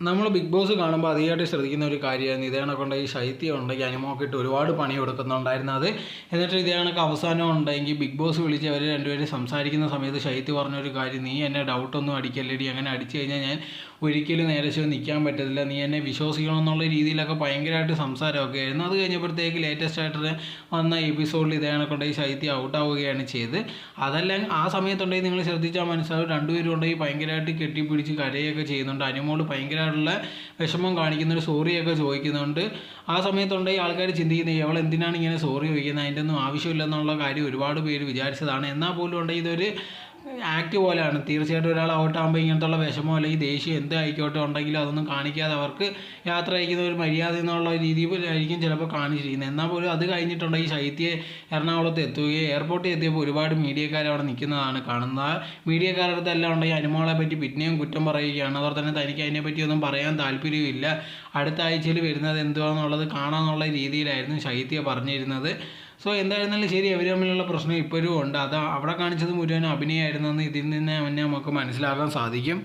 നമ്മൾ big boss കാണുമ്പോൾ അധികമായിട്ട് ശ്രദ്ധിക്കുന്ന ഒരു കാര്യമായിരുന്നു. ഇതേ കണക്കൊണ്ട് ഈ ശൈത്യം ഉണ്ടെങ്കിൽ അനുമോക്ക് ഇട്ട് ഒരുപാട് പണി കൊടുക്കുന്നുണ്ടായിരുന്നു അത്. എന്നിട്ട് ഇതേ കണക്ക് അവസാനം ഉണ്ടെങ്കിൽ ബിഗ് ബോസ് വിളിച്ച് അവർ രണ്ടുപേരും സംസാരിക്കുന്ന സമയത്ത് ശൈത്യം പറഞ്ഞൊരു കാര്യം നീ എന്നെ ഡൗട്ടൊന്നും അടിക്കല്ലേടി. അങ്ങനെ അടിച്ചു കഴിഞ്ഞാൽ ഞാൻ ഒരിക്കലും നേരെ നിൽക്കാൻ പറ്റത്തില്ല. നീ എന്നെ വിശ്വസിക്കണം എന്നുള്ള രീതിയിലൊക്കെ ഭയങ്കരമായിട്ട് സംസാരമൊക്കെ ആയിരുന്നു. അത് കഴിഞ്ഞപ്പോഴത്തേക്ക് ലേറ്റസ്റ്റ് ആയിട്ട് വന്ന എപ്പിസോഡിൽ ഇതേ കണക്കൊണ്ട് ഈ ശൈത്യം ഔട്ടാവുകയാണ് ചെയ്ത് അതെല്ലാം ആ സമയത്തുണ്ടെങ്കിൽ നിങ്ങൾ ശ്രദ്ധിച്ചാൽ മനസ്സിലാവും. രണ്ടുപേരും ഉണ്ടെങ്കിൽ ഭയങ്കരമായിട്ട് കെട്ടിപ്പിടിച്ച് കരയൊക്കെ ചെയ്യുന്നുണ്ട്. അനുമോൾ ഭയങ്കരമായിട്ടുള്ള വിഷമം കാണിക്കുന്ന ഒരു സോറിയൊക്കെ ചോദിക്കുന്നുണ്ട്. ആ സമയത്തുണ്ടെങ്കിൽ ആൾക്കാർ ചിന്തിക്കുന്നത് അവൾ എന്തിനാണ് ഇങ്ങനെ സോറി ചോദിക്കുന്നത്? അതിന്റെ ഒന്നും ആവശ്യമില്ലെന്നുള്ള കാര്യം ഒരുപാട് പേര് വിചാരിച്ചതാണ്. എന്നാൽ പോലും ഉണ്ടെങ്കിൽ ഇതൊരു ആക്ട് പോലെയാണ്. തീർച്ചയായിട്ടും ഒരാൾ ഔട്ടാകുമ്പോൾ ഇങ്ങനത്തുള്ള വിഷമോ അല്ലെങ്കിൽ ദേഷ്യം എന്ത് ആയിക്കോട്ടെ ഉണ്ടെങ്കിലും അതൊന്നും കാണിക്കാതെ അവർക്ക് യാത്ര അയക്കുന്ന ഒരു മര്യാദ എന്നുള്ള രീതിയിലായിരിക്കും ചിലപ്പോൾ കാണിച്ചിരിക്കുന്നത്. എന്നാൽ പോലും അത് കഴിഞ്ഞിട്ടുണ്ടെങ്കിൽ ശൈത്യെ എറണാകുളത്ത് എത്തുകയും എയർപോർട്ടിൽ എത്തിയപ്പോൾ ഒരുപാട് മീഡിയക്കാർ അവിടെ നിൽക്കുന്നതാണ് കാണുന്നത്. മീഡിയക്കാരുടെ അടുത്ത് എല്ലാം ഉണ്ടെങ്കിൽ അനുമോളെ പറ്റി പിന്നെയും കുറ്റം പറയുകയാണ്. അതുപോലെ തന്നെ തനിക്ക് അതിനെപ്പറ്റി ഒന്നും പറയാൻ താല്പര്യമില്ല അടുത്ത ആഴ്ചയിൽ വരുന്നത് എന്തുവാണെന്നുള്ളത് കാണാമെന്നുള്ള രീതിയിലായിരുന്നു ശൈത്യ പറഞ്ഞിരുന്നത്. സോ എന്തായിരുന്നാലും ശരി അവർ തമ്മിലുള്ള പ്രശ്നം ഇപ്പോഴും ഉണ്ട്. അത് അവിടെ കാണിച്ചത് മുഴുവൻ അഭിനയമായിരുന്നെന്ന് ഇതിൽ നിന്ന് തന്നെ നമുക്ക് മനസ്സിലാക്കാൻ സാധിക്കും.